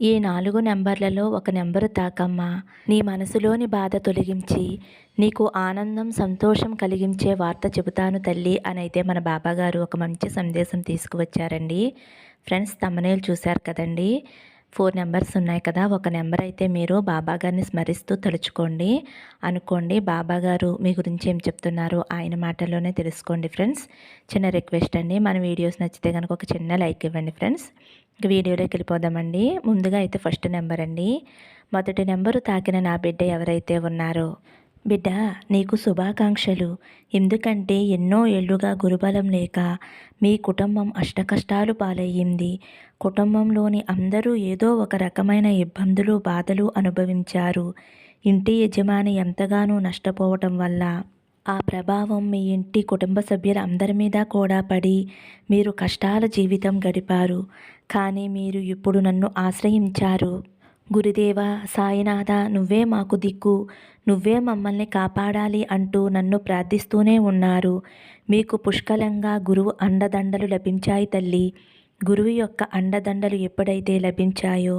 ఈ నాలుగు నెంబర్లలో ఒక నెంబరు తాకమ్మా. నీ మనసులోని బాధ తొలగించి నీకు ఆనందం సంతోషం కలిగించే వార్త చెబుతాను తల్లి అని అయితే మన బాబాగారు ఒక మంచి సందేశం తీసుకువచ్చారండి. ఫ్రెండ్స్ తమ్మనేలు చూశారు కదండి? ఫోర్ నెంబర్స్ ఉన్నాయి కదా ఒక నెంబర్ అయితే మీరు బాబాగారిని స్మరిస్తూ తలుచుకోండి. అనుకోండి బాబాగారు మీ గురించి ఏం చెప్తున్నారో ఆయన మాటల్లోనే తెలుసుకోండి ఫ్రెండ్స్. చిన్న రిక్వెస్ట్ అండి మన వీడియోస్ నచ్చితే కనుక ఒక చిన్న లైక్ ఇవ్వండి ఫ్రెండ్స్. ఇక వీడియోలోకి వెళ్ళిపోదామండి. ముందుగా అయితే ఫస్ట్ నెంబర్ అండి. మొదటి నెంబరు తాకిన నా బిడ్డ ఎవరైతే ఉన్నారో. బిడ్డ నీకు శుభాకాంక్షలు. ఎందుకంటే ఎన్నో ఏళ్ళుగా గురుబలం లేక మీ కుటుంబం అష్టకష్టాలు పాలయ్యింది. కుటుంబంలోని అందరూ ఏదో ఒక రకమైన ఇబ్బందులు బాధలు అనుభవించారు. ఇంటి యజమాని ఎంతగానో నష్టపోవటం వల్ల ఆ ప్రభావం మీ ఇంటి కుటుంబ సభ్యుల అందరి మీద కూడా పడి మీరు కష్టాల జీవితం గడిపారు. కానీ మీరు ఇప్పుడు నన్ను ఆశ్రయించారు. గురుదేవ సాయినాథ నువ్వే మాకు దిక్కు. నువ్వే మమ్మల్ని కాపాడాలి అంటూ నన్ను ప్రార్థిస్తూనే ఉన్నారు. మీకు పుష్కలంగా గురువు అండదండలు లభించాయి తల్లి. గురువు యొక్క అండదండలు ఎప్పుడైతే లభించాయో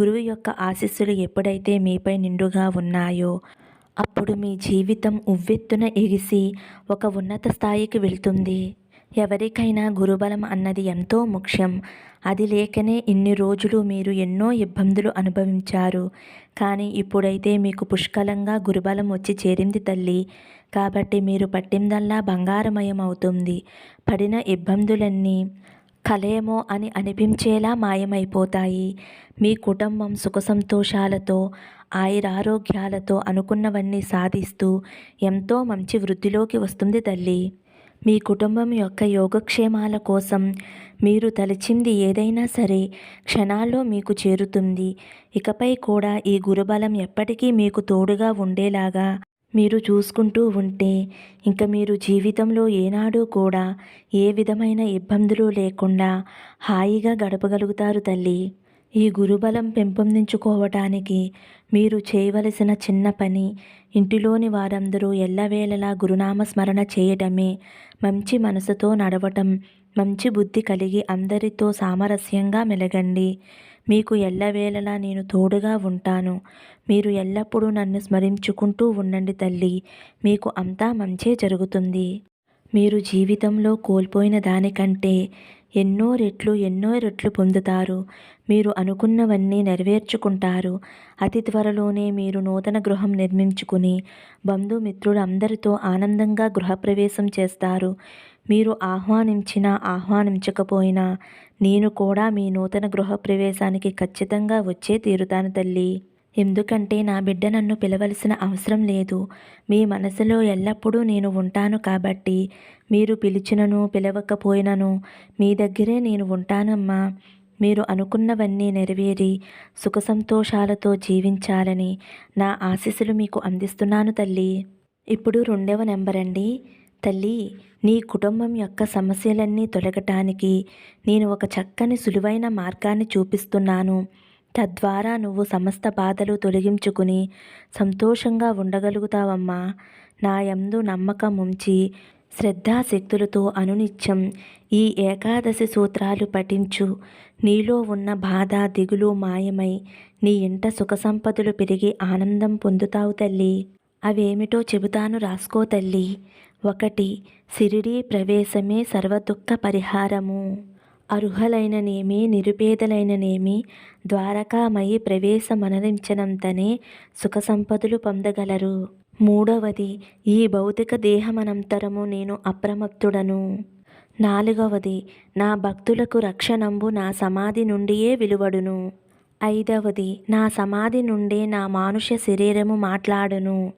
గురువు యొక్క ఆశీస్సులు ఎప్పుడైతే మీపై నిండుగా ఉన్నాయో అప్పుడు మీ జీవితం ఉవ్వెత్తున ఎగిసి ఒక ఉన్నత స్థాయికి వెళ్తుంది. ఎవరికైనా గురుబలం అన్నది ఎంతో ముఖ్యం. అది లేకనే ఇన్ని రోజులు మీరు ఎన్నో ఇబ్బందులు అనుభవించారు. కానీ ఇప్పుడైతే మీకు పుష్కలంగా గురుబలం వచ్చి చేరింది తల్లి. కాబట్టి మీరు పట్టిందల్లా బంగారమయం అవుతుంది. పడిన ఇబ్బందులన్నీ కలేమో అని అనిపించేలా మాయమైపోతాయి. మీ కుటుంబం సుఖ సంతోషాలతో ఆయురారోగ్యాలతో అనుకున్నవన్నీ సాధిస్తూ ఎంతో మంచి వృద్ధిలోకి వస్తుంది తల్లి. మీ కుటుంబం యొక్క యోగక్షేమాల కోసం మీరు తలచింది ఏదైనా సరే క్షణాల్లో మీకు చేరుతుంది. ఇకపై కూడా ఈ గురుబలం ఎప్పటికీ మీకు తోడుగా ఉండేలాగా మీరు చూసుకుంటూ ఉంటే ఇంక మీరు జీవితంలో ఏనాడు కూడా ఏ విధమైన ఇబ్బందులు లేకుండా హాయిగా గడపగలుగుతారు తల్లి. ఈ గురుబలం పెంపొందించుకోవటానికి మీరు చేయవలసిన చిన్న పని ఇంటిలోని వారందరూ ఎల్లవేళలా గురునామ స్మరణ చేయడమే మంచి మనసుతో నడవటం మంచి బుద్ధి కలిగి అందరితో సామరస్యంగా మెలగండి. మీకు ఎల్లవేళలా నేను తోడుగా ఉంటాను. మీరు ఎల్లప్పుడూ నన్ను స్మరించుకుంటూ ఉండండి తల్లి. మీకు అంతా మంచే జరుగుతుంది. మీరు జీవితంలో కోల్పోయిన దానికంటే ఎన్నో రెట్లు ఎన్నో రెట్లు పొందుతారు. మీరు అనుకున్నవన్నీ నెరవేర్చుకుంటారు. అతి త్వరలోనే మీరు నూతన గృహం నిర్మించుకుని బంధుమిత్రులు అందరితో ఆనందంగా గృహప్రవేశం చేస్తారు. మీరు ఆహ్వానించినా ఆహ్వానించకపోయినా నేను కూడా మీ నూతన గృహప్రవేశానికి ఖచ్చితంగా వచ్చే తీరుతాను తల్లి. ఎందుకంటే నా బిడ్డ నన్ను పిలవలసిన అవసరం లేదు. మీ మనసులో ఎల్లప్పుడూ నేను ఉంటాను కాబట్టి మీరు పిలిచినను పిలవకపోయినను మీ దగ్గరే నేను ఉంటానమ్మా. మీరు అనుకున్నవన్నీ నెరవేరి సుఖ సంతోషాలతో జీవించాలని నా ఆశీస్సులు మీకు అందిస్తున్నాను తల్లి. ఇప్పుడు రెండవ నెంబర్ అండి తల్లి నీ కుటుంబం యొక్క సమస్యలన్నీ తొలగటానికి నేను ఒక చక్కని సులువైన మార్గాన్ని చూపిస్తున్నాను. తద్వారా నువ్వు సమస్త బాధలు తొలగించుకుని సంతోషంగా ఉండగలుగుతావమ్మా. నా యందు నమ్మకం ఉంచి శ్రద్ధాశక్తులతో అనునిత్యం ఈ ఏకాదశి సూత్రాలు పఠించు. నీలో ఉన్న బాధ దిగులు మాయమై నీ ఇంట సుఖ సంపదలు పెరిగి ఆనందం పొందుతావు తల్లి. అవేమిటో చెబుతాను రాసుకో తల్లి. ఒకటి సిరిడి ప్రవేశమే సర్వదుఃఖ పరిహారము. అర్హులైననేమి నిరుపేదలైననేమి ద్వారకామయి ప్రవేశమనరించనంతనే సుఖ సంపదలు పొందగలరు. మూడవది ఈ భౌతిక దేహమనంతరము నేను అప్రమత్తుడను. నాలుగవది నా భక్తులకు రక్షణంబు నా సమాధి నుండియే విలువడును. ఐదవది నా సమాధి నుండే నా మానుష్య శరీరము మాట్లాడును.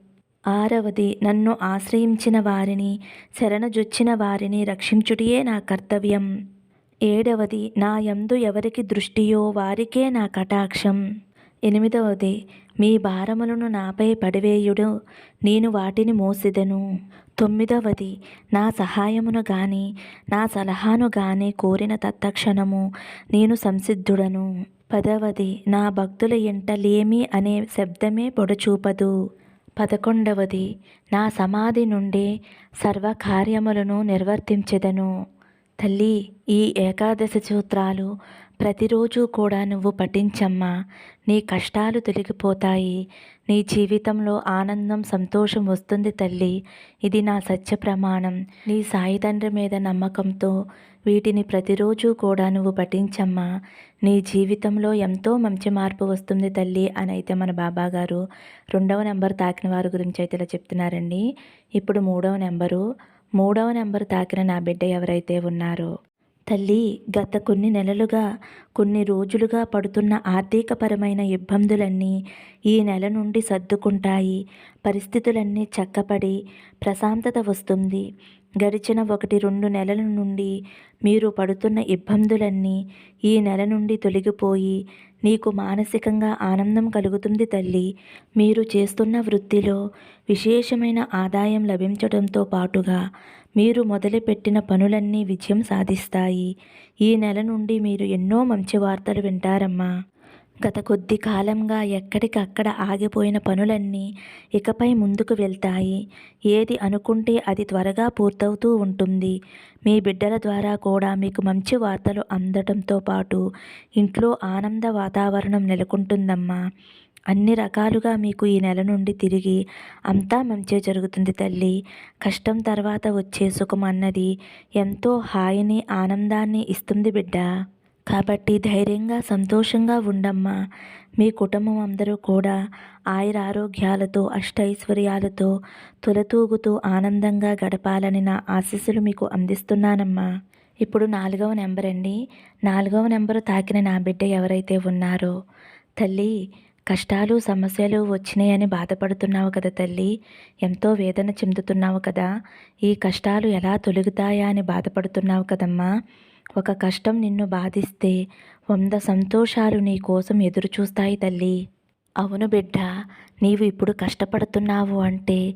ఆరవది నన్ను ఆశ్రయించిన వారిని శరణజొచ్చిన వారిని రక్షించుటియే నా కర్తవ్యం. ఏడవది నా యందు ఎవరికి దృష్టియో వారికే నా కటాక్షం. ఎనిమిదవది మీ భారములను నాపై పడివేయుడు నేను వాటిని మోసిదెను. తొమ్మిదవది నా సహాయమును గాని నా సలహాను గాని కోరిన తత్తక్షణము నేను సంసిద్ధుడను. పదవది నా భక్తుల ఎంటలేమి అనే శబ్దమే పొడచూపదు. పదకొండవది నా సమాధి నుండి సర్వకార్యములను నిర్వర్తించెదను. తల్లి ఈ ఏకాదశి సూత్రాలు ప్రతిరోజు కూడా నువ్వు పఠించమ్మా. నీ కష్టాలు తొలగిపోతాయి. నీ జీవితంలో ఆనందం సంతోషం వస్తుంది తల్లి. ఇది నా సత్య ప్రమాణం. నీ సాయి తండ్రి మీద నమ్మకంతో వీటిని ప్రతిరోజు కూడా నువ్వు పఠించమ్మా. నీ జీవితంలో ఎంతో మంచి మార్పు వస్తుంది తల్లి అని అయితే మన బాబా గారు రెండవ నెంబర్ తాకిన వారి గురించి అయితే ఇలా చెప్తున్నారండి. ఇప్పుడు మూడవ నెంబరు మూడవ నెంబర్ తాకిన నా బిడ్డ ఎవరైతే ఉన్నారో తల్లి గత కొన్ని నెలలుగా కొన్ని రోజులుగా పడుతున్న ఆర్థికపరమైన ఇబ్బందులన్నీ ఈ నెల నుండి సర్దుకుంటాయి. పరిస్థితులన్నీ చక్కపడి ప్రశాంతత వస్తుంది. గడిచిన ఒకటి రెండు నెలల నుండి మీరు పడుతున్న ఇబ్బందులన్నీ ఈ నెల నుండి తొలగిపోయి నీకు మానసికంగా ఆనందం కలుగుతుంది తల్లి. మీరు చేస్తున్న వృత్తిలో విశేషమైన ఆదాయం లభించడంతో పాటుగా మీరు మొదలుపెట్టిన పనులన్నీ విజయం సాధిస్తాయి. ఈ నెల నుండి మీరు ఎన్నో మంచి వార్తలు వింటారమ్మా. గత కొద్ది కాలంగా ఎక్కడికక్కడ ఆగిపోయిన పనులన్నీ ఇకపై ముందుకు వెళ్తాయి. ఏది అనుకుంటే అది త్వరగా పూర్తవుతూ ఉంటుంది. మీ బిడ్డల ద్వారా కూడా మీకు మంచి వార్తలు అందడంతో పాటు ఇంట్లో ఆనంద వాతావరణం నెలకొంటుందమ్మా. అన్ని రకాలుగా మీకు ఈ నెల నుండి తిరిగి అంతా మంచి జరుగుతుంది తల్లి. కష్టం తర్వాత వచ్చే సుఖం అన్నది ఎంతో హాయిని ఆనందాన్ని ఇస్తుంది బిడ్డ. కాబట్టి ధైర్యంగా సంతోషంగా ఉండమ్మా. మీ కుటుంబం అందరూ కూడా ఆయురారోగ్యాలతో అష్టైశ్వర్యాలతో తులతూగుతూ ఆనందంగా గడపాలని నా ఆశీస్సులు మీకు అందిస్తున్నానమ్మా. ఇప్పుడు నాలుగవ నెంబర్ అండి నాలుగవ నెంబరు తాకిన నా బిడ్డ ఎవరైతే ఉన్నారో తల్లి కష్టాలు సమస్యలు వచ్చినాయని బాధపడుతున్నావు కదా తల్లి. ఎంతో వేదన చెందుతున్నావు కదా. ఈ కష్టాలు ఎలా తొలగుతాయా అని బాధపడుతున్నావు కదమ్మా. ఒక కష్టం నిన్ను బాధిస్తే వంద సంతోషాలు నీ కోసం ఎదురుచూస్తాయి తల్లి. అవును బిడ్డ నీవు ఇప్పుడు కష్టపడుతున్నావు అంటే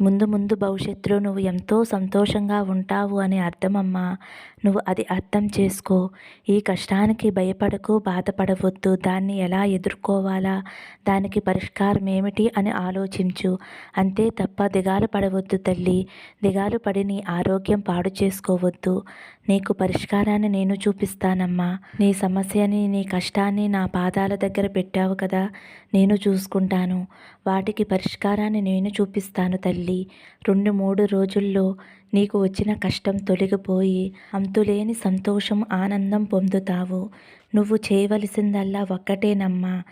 ముందు ముందు భవిష్యత్తులో నువ్వు ఎంతో సంతోషంగా ఉంటావు అని అర్థమమ్మా. నువ్వు అది అర్థం చేసుకో. ఈ కష్టానికి భయపడకు బాధపడవద్దు. దాన్ని ఎలా ఎదుర్కోవాలా? దానికి పరిష్కారం ఏమిటి అని ఆలోచించు. అంతే తప్ప దిగాలు పడవద్దు తల్లి. దిగాలు పడి నీ ఆరోగ్యం పాడు చేసుకోవద్దు. నీకు పరిష్కారాన్ని నేను చూపిస్తానమ్మా. నీ సమస్యని నీ కష్టాన్ని నా పాదాల దగ్గర పెట్టావు కదా నేను చూసుకుంటాను. వాటికి పరిష్కారాన్ని నేను చూపిస్తాను తల్లి. రెండు మూడు రోజుల్లో నీకు వచ్చిన కష్టం తొలగిపోయి అంతులేని సంతోషం ఆనందం పొందుతావు. నువ్వు చేయవలసిందల్లా ఒక్కటేనమ్మా.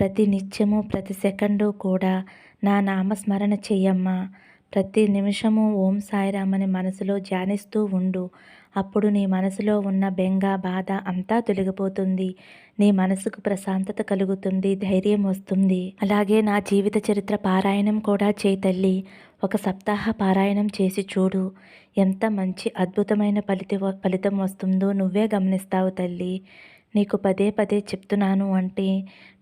ప్రతి నిత్యము ప్రతి సెకండు కూడా నా నామస్మరణ చెయ్యమ్మా. ప్రతి నిమిషము ఓం సాయిరామని మనసులో ధ్యానిస్తూ ఉండు. అప్పుడు నీ మనసులో ఉన్న బెంగ బాధ అంతా తొలగిపోతుంది. నీ మనసుకు ప్రశాంతత కలుగుతుంది ధైర్యం వస్తుంది. అలాగే నా జీవిత చరిత్ర పారాయణం కూడా చేతల్లి ఒక సప్తాహ పారాయణం చేసి చూడు. ఎంత మంచి అద్భుతమైన ఫలిత ఫలితం వస్తుందో నువ్వే గమనిస్తావు తల్లి. నీకు పదే పదే చెప్తున్నాను అంటే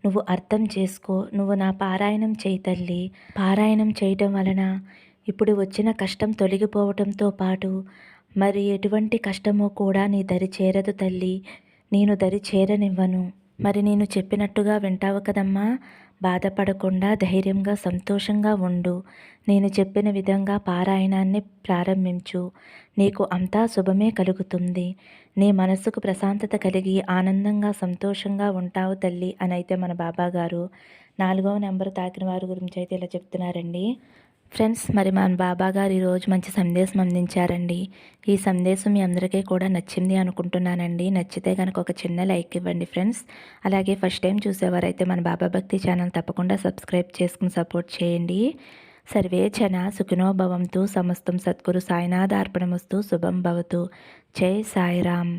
నువ్వు అర్థం చేసుకో. నువ్వు నా పారాయణం చేయి తల్లి. పారాయణం చేయటం వలన ఇప్పుడు వచ్చిన కష్టం తొలగిపోవటంతో పాటు మరి ఎటువంటి కష్టమో కూడా నీ దరి చేరదు తల్లి. నేను దరి చేరనివ్వను. మరి నేను చెప్పినట్టుగా వింటావు కదమ్మా. బాధపడకుండా ధైర్యంగా సంతోషంగా ఉండు. నేను చెప్పిన విధంగా పారాయణాన్ని ప్రారంభించు. నీకు అంతా శుభమే కలుగుతుంది. నీ మనసుకు ప్రశాంతత కలిగి ఆనందంగా సంతోషంగా ఉంటావు తల్లి అని అయితే మన బాబా గారు నాలుగవ నెంబర్ తాకిన వారి గురించి అయితే ఇలా చెప్తున్నారండి. ఫ్రెండ్స్ మరి మన బాబా గారు ఈరోజు మంచి సందేశం అందించారండి. ఈ సందేశం మీ అందరికీ కూడా నచ్చింది అనుకుంటున్నానండి. నచ్చితే కనుక ఒక చిన్న లైక్ ఇవ్వండి ఫ్రెండ్స్. అలాగే ఫస్ట్ టైం చూసేవారైతే మన బాబా భక్తి ఛానల్ తప్పకుండా సబ్స్క్రైబ్ చేసుకుని సపోర్ట్ చేయండి. సర్వే జన సుఖినో భవంతు సమస్తం సద్గురు సాయినాథ అర్పణమస్తు శుభం భవతు. జై సాయిరామ్.